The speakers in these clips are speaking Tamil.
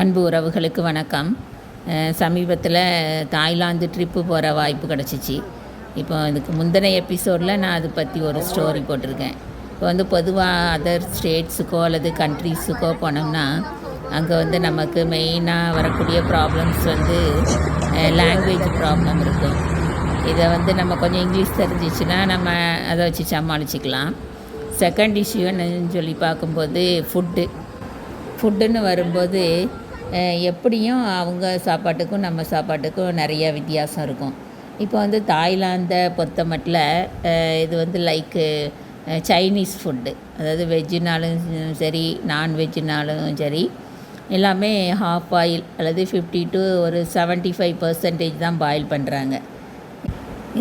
அன்பு உறவுகளுக்கு வணக்கம். சமீபத்தில் தாய்லாந்து ட்ரிப்பு போகிற வாய்ப்பு கிடச்சிச்சு. இப்போ இதுக்கு முந்தின எபிசோடில் நான் அதை பற்றி ஒரு ஸ்டோரி போட்டிருக்கேன். இப்போ வந்து பொதுவாக அதர் ஸ்டேட்ஸுக்கோ அல்லது கண்ட்ரீஸுக்கோ போனோம்னா அங்கே வந்து நமக்கு மெயினாக வரக்கூடிய ப்ராப்ளம்ஸ் வந்து லாங்குவேஜ் ப்ராப்ளம் இருக்கும் இதை வந்து நம்ம கொஞ்சம் இங்கிலீஷ் தெரிஞ்சிச்சுன்னா நம்ம அதை வச்சு சமாளிச்சிக்கலாம். செகண்ட் இஷ்யூ என்னன்னு சொல்லி பார்க்கும்போது ஃபுட்டு ஃபுட்டுன்னு வரும்போது எப்படியும் அவங்க சாப்பாட்டுக்கும் நம்ம சாப்பாட்டுக்கும் நிறைய வித்தியாசம் இருக்கும். இப்போ வந்து தாய்லாந்தை பொறுத்தமட்டில் இது வந்து லைக்கு சைனீஸ் ஃபுட்டு. அதாவது வெஜ்ஜுனாலும் சரி நான்வெஜ்ஜுனாலும் சரி எல்லாமே ஹாஃப் ஆயில் அல்லது ஃபிஃப்டி டு ஒரு 75% ஃபைவ் பர்சன்டேஜ் தான் பாயில் பண்ணுறாங்க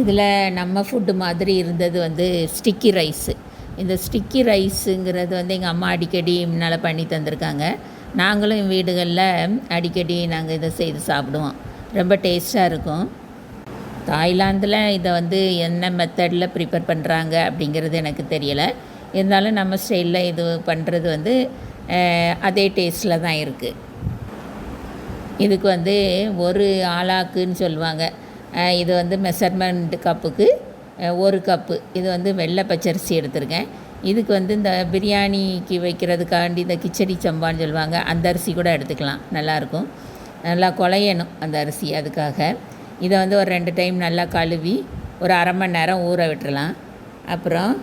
இதில் நம்ம ஃபுட்டு மாதிரி இருந்தது வந்து ஸ்டிக்கி ரைஸு இந்த ஸ்டிக்கி ரைஸுங்கிறது வந்து எங்கள் அம்மா அடிக்கடி முன்னால் பண்ணி தந்திருக்காங்க. நாங்களும் வீடுகளில் அடிக்கடி நாங்கள் இதை செய்து சாப்பிடுவோம். ரொம்ப டேஸ்ட்டாக இருக்கும். தாய்லாந்தில் இதை வந்து என்ன மெத்தடில் ப்ரிப்பேர் பண்ணுறாங்க அப்படிங்கிறது எனக்கு தெரியலை. இருந்தாலும் நம்ம ஸ்டைலில் இது பண்ணுறது வந்து அதே டேஸ்ட்டில் தான் இருக்குது இதுக்கு வந்து ஒரு ஆளாக்குன்னு சொல்லுவாங்க. இது வந்து மெஷர்மெண்ட் கப்புக்கு ஒரு கப்பு இது வந்து வெள்ளை பச்சரிசி எடுத்திருக்கேன். இதுக்கு வந்து இந்த பிரியாணிக்கு வைக்கிறதுக்காண்டி இந்த கிச்சடி சம்பான்னு சொல்லுவாங்க அந்த அரிசி கூட எடுத்துக்கலாம். நல்லாயிருக்கும் நல்லா குழையணும் அந்த அரிசி அதுக்காக. இதை வந்து ஒரு ரெண்டு டைம் நல்லா கழுவி ஒரு அரை மணி நேரம் ஊற விட்டுறலாம். அப்புறம்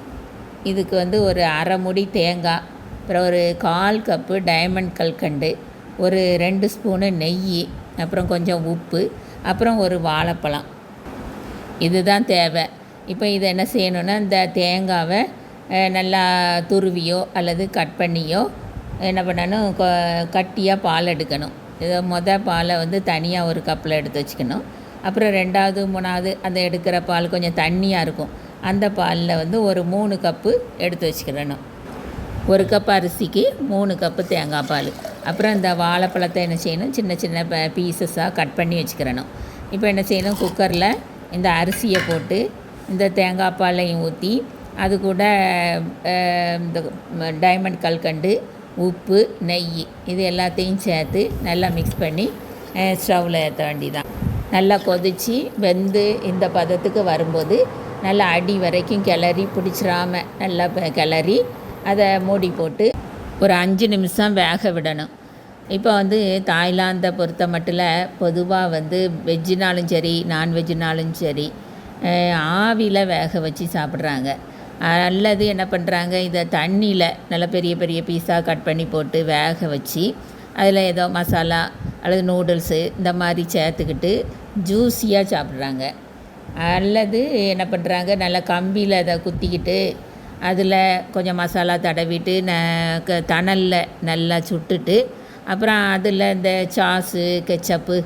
இதுக்கு வந்து ஒரு அரை முடி தேங்காய் அப்புறம் ஒரு கால் கப்பு டைமண்ட் கல்கண்டு ஒரு ரெண்டு ஸ்பூனு நெய் அப்புறம் கொஞ்சம் உப்பு அப்புறம் ஒரு வாழைப்பழம். இதுதான் தேவை. இப்போ இதை என்ன செய்யணுன்னா இந்த தேங்காவை நல்லா துருவியோ அல்லது கட் பண்ணியோ என்ன பண்ணணும் கொ- கட்டியாக பால் எடுக்கணும். இதை மொதல் பாலை வந்து தனியாக ஒரு கப்பில் எடுத்து வச்சுக்கணும். அப்புறம் ரெண்டாவது மூணாவது அந்த எடுக்கிற பால் கொஞ்சம் தண்ணியாக இருக்கும். அந்த பாலில் வந்து ஒரு மூணு கப்பு எடுத்து வச்சுக்கிடணும் ஒரு கப் அரிசிக்கு மூணு கப்பு தேங்காய் பால். அப்புறம் இந்த வாழைப்பழத்தை என்ன செய்யணும் சின்ன சின்ன பீசஸாக கட் பண்ணி வச்சுக்கிறணும். இப்போ என்ன செய்யணும் குக்கரில் இந்த அரிசியை போட்டு இந்த தேங்காய் பாலையும் ஊற்றி அது கூட இந்த டைமண்ட் கல்கண்டு உப்பு நெய் இது எல்லாத்தையும் சேர்த்து நல்லா மிக்ஸ் பண்ணி ஸ்டவ்வில் ஏற்ற வேண்டிதான். நல்லா கொதித்து வெந்து இந்த பதத்துக்கு வரும்போது நல்லா அடி வரைக்கும் கிளறி பிடிச்சிடாம நல்லா கிளறி அதை மூடி போட்டு ஒரு அஞ்சு நிமிஷம் வேக விடணும். இப்போ வந்து தாய்லாந்தை பொறுத்த மட்டும் பொதுவாக வந்து வெஜ்ஜுனாலும் சரி நான்வெஜ்ஜுனாலும் சரி ஆவியில் வேக வச்சு சாப்பிட்றாங்க. அல்லது என்ன பண்ணுறாங்க இதை தண்ணியில் நல்ல பெரிய பெரிய பீஸாக கட் பண்ணி போட்டு வேக வச்சு அதில் ஏதோ மசாலா அல்லது நூடுல்ஸு இந்த மாதிரி சேர்த்துக்கிட்டு ஜூஸியாக சாப்பிட்றாங்க. அல்லது என்ன பண்ணுறாங்க நல்லா கம்பியில் அதை குத்திக்கிட்டு அதில் கொஞ்சம் மசாலா தடவிட்டு ந க தணலில் நல்லா சுட்டுட்டு அப்புறம் அதில் இந்த சாஸு கெச்சப்பு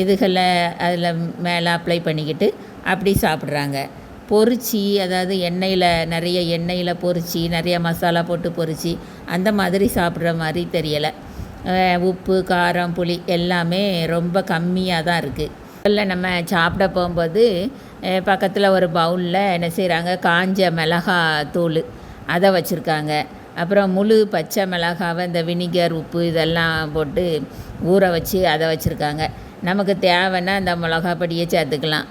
இதுகளை அதில் மேலே அப்ளை பண்ணிக்கிட்டு அப்படி சாப்பிட்றாங்க. பொரிச்சு அதாவது எண்ணெயில் நிறைய எண்ணெயில் பொரிச்சி நிறைய மசாலா போட்டு பொரிச்சி அந்த மாதிரி சாப்பிட்ற மாதிரி தெரியலை. உப்பு காரம் புளி எல்லாமே ரொம்ப கம்மியாக தான் இருக்குது முதல்ல நம்ம சாப்பிட போகும்போது பக்கத்தில் ஒரு பவுலில் என்ன செய்கிறாங்க காஞ்ச மிளகா தூள் அதை வச்சுருக்காங்க. அப்புறம் முழு பச்சை மிளகாவை இந்த வினிகர் உப்பு இதெல்லாம் போட்டு ஊற வச்சு அதை வச்சுருக்காங்க. நமக்கு தேவைன்னா இந்த மிளகா பொடியை சேர்த்துக்கலாம்.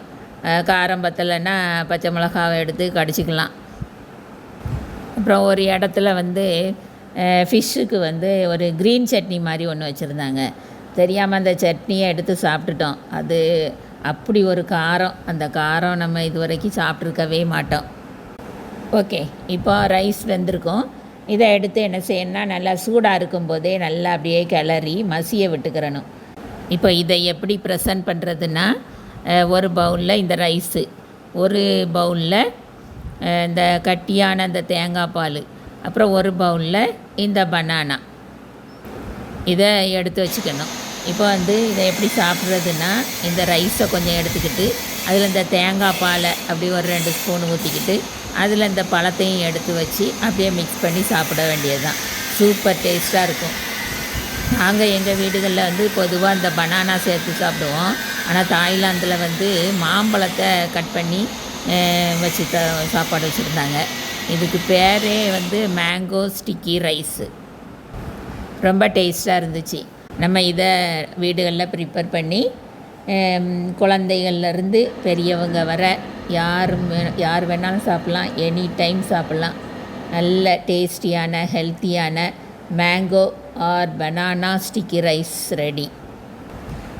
காரம் பத்தலைன்னா பச்சை மிளகாவை எடுத்து கடிச்சிக்கலாம். அப்புறம் ஒரு இடத்துல வந்து ஃபிஷ்ஷுக்கு வந்து ஒரு க்ரீன் சட்னி மாதிரி ஒன்று வச்சுருந்தாங்க. தெரியாமல் அந்த சட்னியை எடுத்து சாப்பிட்டுட்டோம். அது அப்படி ஒரு காரம். அந்த காரம் நம்ம இது வரைக்கும் சாப்பிட்ருக்கவே மாட்டோம். ஓகே இப்போ ரைஸ் வெந்திருக்கும். இதை எடுத்து என்ன செய்யணும்னா நல்லா சூடாக இருக்கும்போதே நல்லா அப்படியே கிளறி மசிய விட்டுக்கிறணும். இப்போ இதை எப்படி ப்ரெசன்ட் பண்ணுறதுன்னா ஒரு பவுலில் இந்த ரைஸு ஒரு பவுலில் இந்த கட்டியான அந்த தேங்காய் பால் அப்புறம் ஒரு பவுலில் இந்த பனானா. இதை எடுத்து வச்சுக்கணும். இப்போ வந்து இதை எப்படி சாப்பிட்றதுன்னா இந்த ரைஸை கொஞ்சம் எடுத்துக்கிட்டு அதில் இந்த தேங்காய் பாலை அப்படி ஒரு ரெண்டு ஸ்பூன் ஊற்றிக்கிட்டு அதில் இந்த பழத்தையும் எடுத்து வச்சு அப்படியே மிக்ஸ் பண்ணி சாப்பிட வேண்டியது தான் சூப்பர் டேஸ்ட்டாக இருக்கும். நாங்கள் எங்கள் வீடுகளில் வந்து பொதுவாக இந்த பனானா சேர்த்து சாப்பிடுவோம். ஆனால் தாய்லாந்தில் வந்து மாம்பழத்தை கட் பண்ணி வச்சு த சாப்பாடு வச்சுருந்தாங்க. இதுக்கு பேரே வந்து மேங்கோ ஸ்டிக்கி ரைஸு ரொம்ப டேஸ்ட்டாக இருந்துச்சு. நம்ம இதை வீடுகளில் ப்ரிப்பேர் பண்ணி குழந்தைகள்லேருந்து பெரியவங்க வர யார் யார் வேணாலும் சாப்பிட்லாம். எனி டைம் சாப்பிட்லாம். நல்ல டேஸ்டியான ஹெல்த்தியான mango or banana sticky rice ready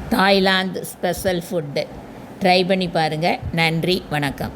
Thailand special food. Try பண்ணி பாருங்கள் நன்றி வணக்கம்.